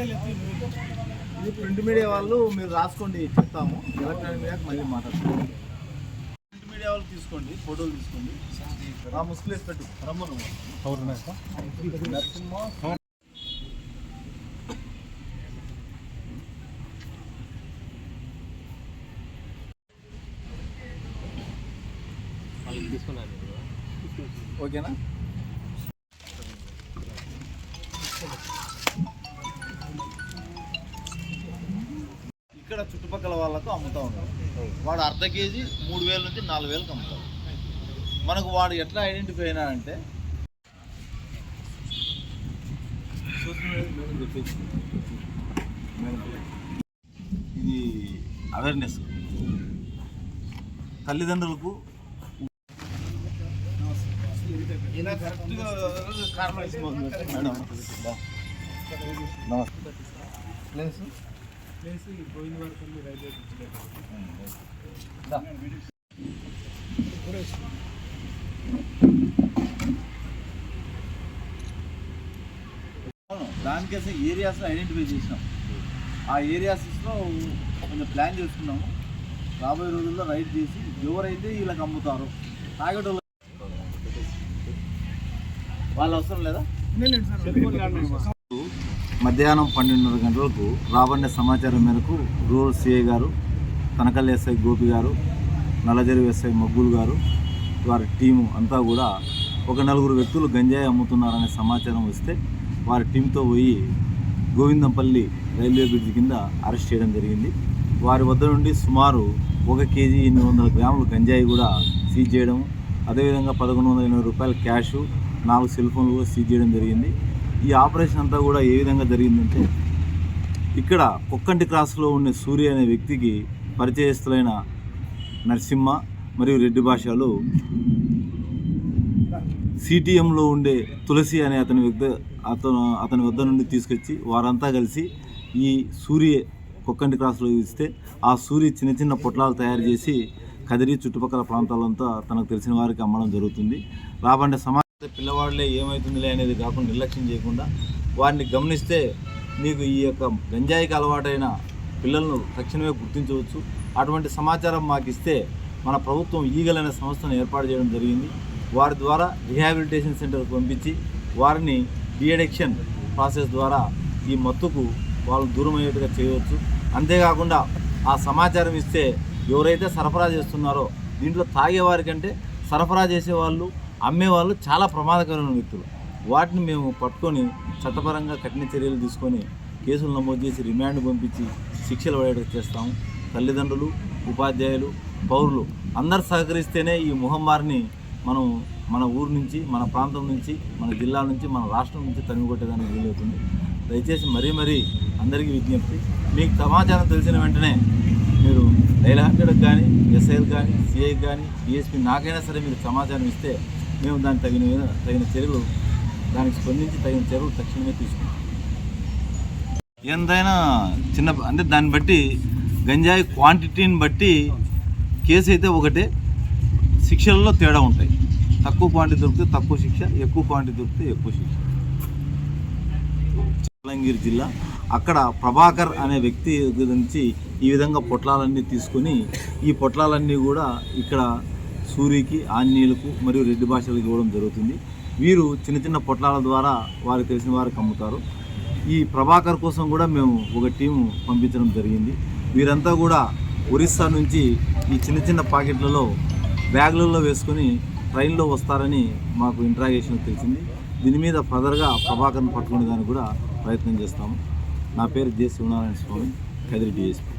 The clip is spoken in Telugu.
ఇది ప్రింట్ మీడియా వాళ్ళు మీరు రాసుకోండి చెప్తాము. ఎలక్ట్రానిక్ మీడియాకి మళ్ళీ మాట్లాడుతాం ప్రింట్ మీడియా వాళ్ళు తీసుకోండి ఫోటోలు తీసుకోండి. ఆ ముస్కులేసి పెట్టు. రమ్మను. నరసింహ. ఓకేనా? ఇక్కడ చుట్టుపక్కల వాళ్ళకు అమ్ముతా ఉన్నారు. వాడు అర్ధ కేజీ మూడు వేల నుంచి నాలుగు వేలకు అమ్ముతాడు. మనకు వాడు ఎట్లా ఐడెంటిఫై అయినాడంటే ఇది అవేర్నెస్ తల్లిదండ్రులకు నమస్తే. ప్లేస్ వరకు రైల్వే దానికేసం ఏరియాస్ ఐడెంటిఫై చేసినాం. ఆ ఏరియాస్లో కొంచెం ప్లాన్ చేసుకున్నాము. రాబోయే రోజుల్లో రైడ్ చేసి ఎవరైతే వీళ్ళకి అమ్ముతారో తాగేటోళ్ళు వాళ్ళు అవసరం లేదా? మధ్యాహ్నం పన్నెండున్నర గంటలకు రాబడిన సమాచారం మేరకు రూరల్ సిఐ గారు కనకల్ ఎస్ఐ గోపి గారు నల్లజరి ఎస్ఐ మగ్గులు గారు వారి టీము అంతా కూడా ఒక నలుగురు వ్యక్తులు గంజాయి అమ్ముతున్నారనే సమాచారం వస్తే వారి టీంతో పోయి గోవిందంపల్లి రైల్వే బ్రిడ్జ్ కింద అరెస్ట్ చేయడం జరిగింది. వారి వద్ద నుండి సుమారు ఒక కేజీ ఎనిమిది వందల గ్రాములు గంజాయి కూడా సీజ్ చేయడం అదేవిధంగా పదకొండు వందల ఎనభై రూపాయల క్యాషు నాలుగు సెల్ ఫోన్లు కూడా సీజ్ చేయడం జరిగింది. ఈ ఆపరేషన్ అంతా కూడా ఏ విధంగా జరిగిందంటే ఇక్కడ కుక్కంటి క్రాస్లో ఉండే సూర్య అనే వ్యక్తికి పరిచయస్తులైన నరసింహ మరియు రెడ్డి భాషలు సిటిఎంలో ఉండే తులసి అనే అతని వ్యక్తి అతను అతని వద్ద నుండి తీసుకొచ్చి వారంతా కలిసి ఈ సూర్య కుక్కంటి క్రాస్లో ఇస్తే ఆ సూర్య చిన్న చిన్న పొట్లాలు తయారు చేసి కదిరి చుట్టుపక్కల ప్రాంతాలంతా తనకు తెలిసిన వారికి అమ్మడం జరుగుతుంది. రాబండే సమా పిల్లవాడులే ఏమవుతుందిలే అనేది కాకుండా నిర్లక్ష్యం చేయకుండా వారిని గమనిస్తే మీకు ఈ యొక్క గంజాయికి అలవాటైన పిల్లలను తక్షణమే గుర్తించవచ్చు. అటువంటి సమాచారం మాకు ఇస్తే మన ప్రభుత్వం ఈగల్ అనే సంస్థను ఏర్పాటు చేయడం జరిగింది. వారి ద్వారా రిహాబిలిటేషన్ సెంటర్కి పంపించి వారిని డిఅడిక్షన్ ప్రాసెస్ ద్వారా ఈ మత్తుకు వాళ్ళు దూరం అయ్యేట్టుగా చేయవచ్చు. అంతేకాకుండా ఆ సమాచారం ఇస్తే ఎవరైతే సరఫరా చేస్తున్నారో దీంట్లో తాగేవారి కంటే సరఫరా చేసేవాళ్ళు అమ్మేవాళ్ళు చాలా ప్రమాదకరమైన వ్యక్తులు. వాటిని మేము పట్టుకొని చట్టపరంగా కఠిన చర్యలు తీసుకొని కేసులు నమోదు చేసి రిమాండ్ పంపించి శిక్షలు పడేటట్టు చేస్తాము తల్లిదండ్రులు ఉపాధ్యాయులు పౌరులు అందరు సహకరిస్తేనే ఈ ముహమ్మారిని మనం మన ఊరు నుంచి మన ప్రాంతం నుంచి మన జిల్లా నుంచి మన రాష్ట్రం నుంచి తనిగొట్టేదానికి కొట్టేదానికి వీలవుతుంది. దయచేసి మరీ మరీ అందరికీ విజ్ఞప్తి. మీకు సమాచారం తెలిసిన వెంటనే మీరు డైల్ హండ్రెడ్కి కానీ ఎస్ఐలు కానీ సిఐకి కానీ డిఎస్పీ నాకైనా సరే మీరు సమాచారం ఇస్తే మేము దానికి తగిన తగిన చర్యలు దానికి స్పందించి తగిన చర్యలు తక్షణమే తీసుకుంటాం. ఎంతైనా చిన్న అంటే దాన్ని బట్టి గంజాయి క్వాంటిటీని బట్టి కేసు అయితే ఒకటే శిక్షలలో తేడా ఉంటాయి. తక్కువ క్వాంటిటీ దొరికితే తక్కువ శిక్ష ఎక్కువ క్వాంటిటీ దొరికితే ఎక్కువ శిక్ష. చలంగిరి జిల్లా అక్కడ ప్రభాకర్ అనే వ్యక్తి గురించి ఈ విధంగా పొట్లాలన్నీ తీసుకొని ఈ పొట్లాలన్నీ కూడా ఇక్కడ సూరికి ఆంజనేయులకు మరియు రెడ్డి భాషలకు ఇవ్వడం జరుగుతుంది. వీరు చిన్న చిన్న పొట్లాల ద్వారా వారికి తెలిసిన వారికి అమ్ముతారు ఈ ప్రభాకర్ కోసం కూడా మేము ఒక టీము పంపించడం జరిగింది. వీరంతా కూడా ఒరిస్సా నుంచి ఈ చిన్న చిన్న పాకెట్లలో బ్యాగులలో వేసుకొని ట్రైన్లో వస్తారని మాకు ఇంట్రాగేషన్ తెలిసింది. దీని మీద ఫర్దర్గా ప్రభాకర్ని పట్టుకునే దానికి కూడా ప్రయత్నం చేస్తాము. నా పేరు జె శివనారాయణ స్వామి కదిరి డిఎస్పీ.